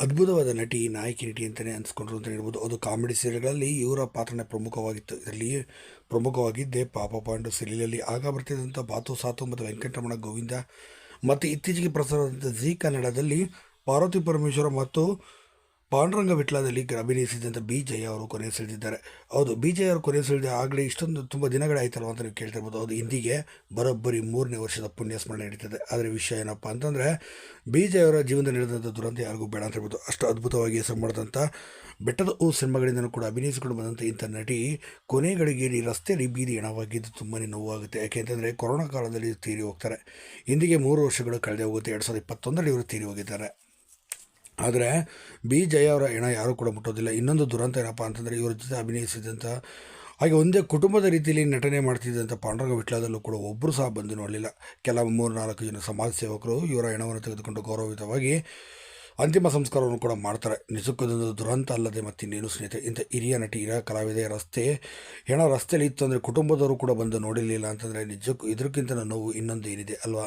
ಅದ್ಭುತವಾದ ನಟಿ ನಾಯಕಿ ನಟಿ ಅಂತಲೇ ಅನಿಸ್ಕೊಂಡ್ರು ಅಂತ ಹೇಳ್ಬೋದು. ಅದು ಕಾಮಿಡಿ ಸೀರಿಯಲ್ಗಳಲ್ಲಿ ಇವರ ಪಾತ್ರನೇ ಪ್ರಮುಖವಾಗಿತ್ತು. ಇದರಲ್ಲಿ ಪ್ರಮುಖವಾಗಿದ್ದೇ ಪಾಪ ಪಾಂಡು ಸೀರಿಯಲಲ್ಲಿ. ಆಗ ಬರ್ತಿದ್ದಂಥ ಬಾತು ಸಾತು ಮತ್ತು ವೆಂಕಟರಮಣ ಗೋವಿಂದ ಮತ್ತು ಇತ್ತೀಚೆಗೆ ಪ್ರಸಾರವಾದಂಥ ಜೀ ಕನ್ನಡದಲ್ಲಿ ಪಾರ್ವತಿ ಪರಮೇಶ್ವರ ಮತ್ತು ಪಾಂಡುರಂಗ ವಿಟ್ಲಾದಲ್ಲಿ ಅಭಿನಯಿಸಿದಂಥ ಬಿ ಜಯ ಅವರು ಕೊನೆ ಸೆಳೆದಿದ್ದಾರೆ. ಹೌದು ಬಿ ಜಯ ಅವರು ಕೊನೆ ಸೆಳೆದ ಆಗಲೇ ಇಷ್ಟೊಂದು ತುಂಬ ದಿನಗಳಾಯ್ತಲ್ವ ಅಂತ ನೀವು ಕೇಳ್ತಿರ್ಬೋದು. ಅದು ಹೌದು, ಇಂದಿಗೆ ಬರೋಬ್ಬರಿ ಮೂರನೇ ವರ್ಷದ ಪುಣ್ಯ ಸ್ಮರಣೆ ನಡೀತದೆ. ಆದರೆ ವಿಷಯ ಏನಪ್ಪ ಅಂತಂದರೆ ಬಿ ಜಯ ಅವರ ಜೀವನದಲ್ಲಿ ನಡೆದಂಥ ದುರಂತ ಯಾರಿಗೂ ಬೇಡ ಅಂತ ಹೇಳ್ಬೋದು. ಅಷ್ಟು ಅದ್ಭುತವಾಗಿ ಹೆಸರು ಮಾಡಿದಂಥ ಬೆಟ್ಟದ ಹೂ ಸಿನಿಮಾಗಳಿಂದಲೂ ಕೂಡ ಅಭಿನಯಿಸಿಕೊಂಡು ಬಂದಂಥ ಇಂಥ ನಟಿ ಕೊನೆಗಳಿಗೆಯಲ್ಲಿ ರಸ್ತೆಯಲ್ಲಿ ಬೀದಿ ಹೆಣವಾಗಿದ್ದು ತುಂಬಾ ನೋವಾಗುತ್ತೆ. ಯಾಕೆ ಅಂತಂದರೆ, ಕೊರೋನಾ ಕಾಲದಲ್ಲಿ ತೀರಿ ಹೋಗ್ತಾರೆ. ಇಂದಿಗೆ ಮೂರು ವರ್ಷಗಳು ಕಳೆದೇ ಹೋಗುತ್ತೆ. ಎರಡು ಸಾವಿರದ ಇಪ್ಪತ್ತೊಂದರಲ್ಲಿ ಇವರು ತೀರಿ ಹೋಗಿದ್ದಾರೆ. ಆದರೆ ಬಿ ಜಯ ಅವರ ಹೆಣ ಯಾರೂ ಕೂಡ ಮುಟ್ಟೋದಿಲ್ಲ. ಇನ್ನೊಂದು ದುರಂತ ಏನಪ್ಪ ಅಂತಂದರೆ ಇವರ ಜೊತೆ ಅಭಿನಯಿಸಿದಂಥ ಹಾಗೆ ಒಂದೇ ಕುಟುಂಬದ ರೀತಿಯಲ್ಲಿ ನಟನೆ ಮಾಡ್ತಿದ್ದಂಥ ಪಾಂಡುರಂಗ ವಿಟ್ಲದಲ್ಲೂ ಕೂಡ ಒಬ್ಬರು ಸಹ ಬಂದು ನೋಡಲಿಲ್ಲ. ಕೆಲವು ಮೂರು ನಾಲ್ಕು ಜನ ಸಮಾಜ ಸೇವಕರು ಇವರ ಹೆಣವನ್ನು ತೆಗೆದುಕೊಂಡು ಗೌರವಯುತವಾಗಿ ಅಂತಿಮ ಸಂಸ್ಕಾರವನ್ನು ಕೂಡ ಮಾಡ್ತಾರೆ. ನಿಜಕ್ಕೂ ಇದೊಂದು ದುರಂತ ಅಲ್ಲದೆ ಮತ್ತಿನ್ನೇನು ಸ್ನೇಹಿತ. ಇಂಥ ಹಿರಿಯ ನಟಿ ಹಿರಿಯ ಕಲಾವಿದೆ ರಸ್ತೆ, ಹೆಣ ರಸ್ತೆಯಲ್ಲಿ ಇತ್ತು ಅಂದರೆ ಕುಟುಂಬದವರು ಕೂಡ ಬಂದು ನೋಡಿರಲಿಲ್ಲ ಅಂತಂದರೆ ನಿಜಕ್ಕೂ ಇದಕ್ಕಿಂತ ನೋವು ಇನ್ನೊಂದು ಏನಿದೆ ಅಲ್ವಾ?